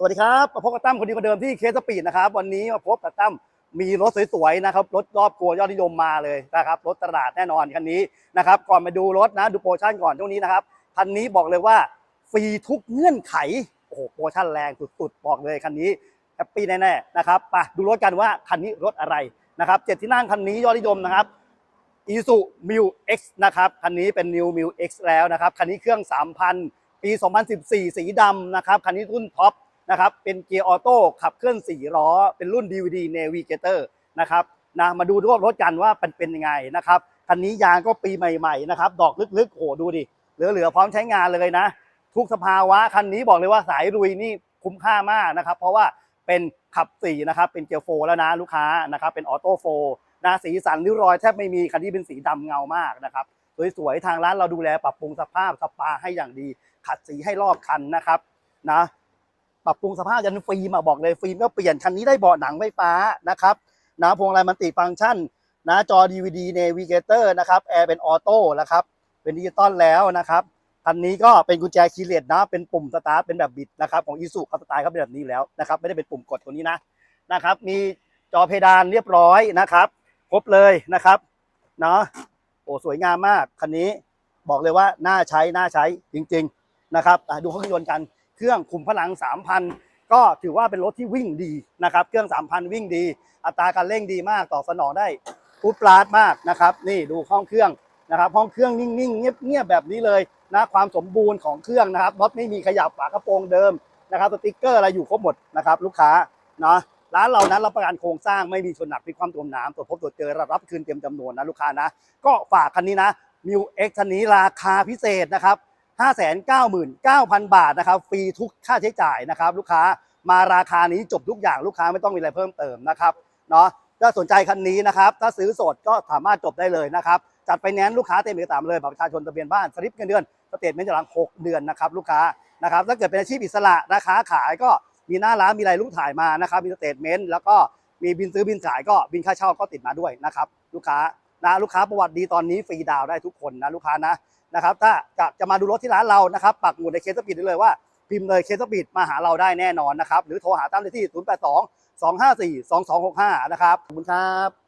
สวัสดีครับมาพบกับตั้มคนดีคนเดิมที่เคสสปีดนะครับ วันนี้มาพบกับตั้มมีรถสวยๆนะครับรถรอบครัวยอดนิยมมาเลยนะครับรถตลาดแน่นอนคันนี้นะครับก่อนมาดูรถนะดูโปรโมชั่นก่อนช่วงนี้นะครับคันนี้บอกเลยว่าฟรีทุกเงื่อนไขโอ้โหโปรโมชั่นแรงสุดๆบอกเลยคันนี้แฮปปี้แน่ๆนะครับไปดูรถกันว่าคันนี้รถอะไรนะครับเจ็ดที่นั่งคันนี้ยอดนิยมนะครับอีซูมิว X นะครับคันนี้เป็น New m i w X แล้วนะครับคันนี้เครื่อง 3,000 ปี 2014 สีดำนะครับคันนี้รุ่นท็อป นะครับ เป็นเกียร์ออโต้ขับเคลื่อน4ล้อ เป็นรุ่น DVD Navigator นะครับนะมาดูรถรถกันว่าเป็นเป็นยังไงนะครับคันนี้ยางก็ปีใหม่ๆนะครับ ดอกลึกๆโอ้โหดูดิ เหลือๆพร้อมใช้งานเลยนะ ทุกสภาวะคันนี้บอกเลยว่าสายรุยนี่คุ้มค่ามากนะครับ เพราะว่าเป็นขับสี่นะครับเป็นเกียร์โฟร์แล้วนะลูกค้านะครับเป็นออโต้โฟร์นะสีสันริ้วรอยแทบไม่มีคันนี้เป็นสีดำเงามากนะครับสวยๆทางร้านเราดูแลปรับปรุงสภาพสปาให้อย่างดี ขัดสีให้รอบคันนะครับนะ ปรับปรุงสภาพยันฟิล์มอะบอกเลยฟิล์มก็เปลี่ยนคันนี้ได้เบาะหนังไฟฟ้านะครับนะพวงมาลัยมันติฟังก์ชันนะจอ DVD Navigator นะครับแอร์เป็นออโต้นะครับเป็นดิจิตอลแล้วนะครับคันนี้ก็เป็นกุญแจคีย์เลสนะเป็นปุ่มสตาร์ทเป็นแบบบิดนะครับของอีซูเขาสไตล์เขาเป็นแบบนี้แล้วนะครับไม่ได้เป็นปุ่มกดตัวนี้นะนะครับมีจอเพดานเรียบร้อยนะครับ ครบเลยนะครับเนาะโอ้สวยงามมากคันนี้บอกเลยว่าน่าใช้น่าใช้จริง ๆนะครับดูเครื่องยนต์กัน เครื่องคุมพลัง 3,000 ก็ถือว่าเป็นรถที่วิ่งดีนะครับ เครื่อง 3,000 วิ่งดี อัตราการเร่งดีมาก ตอบสนองได้ฟุตปลาดมากนะครับ นี่ดูห้องเครื่องนะครับห้องเครื่องนิ่งๆ เงียบๆแบบนี้เลยนะความสมบูรณ์ของเครื่องนะครับรถไม่มีขยับฝากระโปรงเดิมนะครับสติ๊กเกอร์อะไรอยู่ครบหมดนะครับ ลูกค้าเนาะร้านเรานั้นรับประกันโครงสร้างไม่มีชนหนักพลิกความตัวน้ำตรวจพบตรวจเจอรับคืนเต็มจำนวนนะลูกค้านะ ก็ฝากคันนี้นะมิวเอ็กคันนี้ราคาพิเศษนะครับ 599,000 บาทนะครับฟรีทุกค่าใช้จ่ายนะครับ ลูกค้ามาราคานี้จบทุกอย่างลูกค้าไม่ต้องมีอะไรเพิ่มเติมนะครับเนาะถ้าสนใจคันนี้นะครับ ถ้าซื้อสดก็สามารถจบได้เลยนะครับจัดไปแนนลูกค้าเต็มเอกสารเลยบัตรประชาชนทะเบียนบ้านสลิปเงินเดือนสเตทเมนต์ย้อนหลัง6 เดือนนะครับลูกค้านะครับถ้าเกิดเป็นอาชีพอิสระนะค้าขายก็มีหน้าร้านมีรายลูกถ่ายมานะครับมีสเตทเมนต์แล้วก็มีบินซื้อบินขายก็บินค่าเช่าก็ติดมาด้วยนะครับ ลูกค้า นะลูกค้าประวัติดีตอนนี้ฟรีดาวได้ทุกคนนะลูกค้านะนะครับถ้าจะจะมาดูรถที่ร้านเรานะครับปักหมุดในเคสปีดได้เลยว่าพิมพ์เลยเคสปีดมาหาเราได้แน่นอนนะครับหรือโทรหาตั้มเลขที่ 082 254 2265 นะครับขอบคุณครับ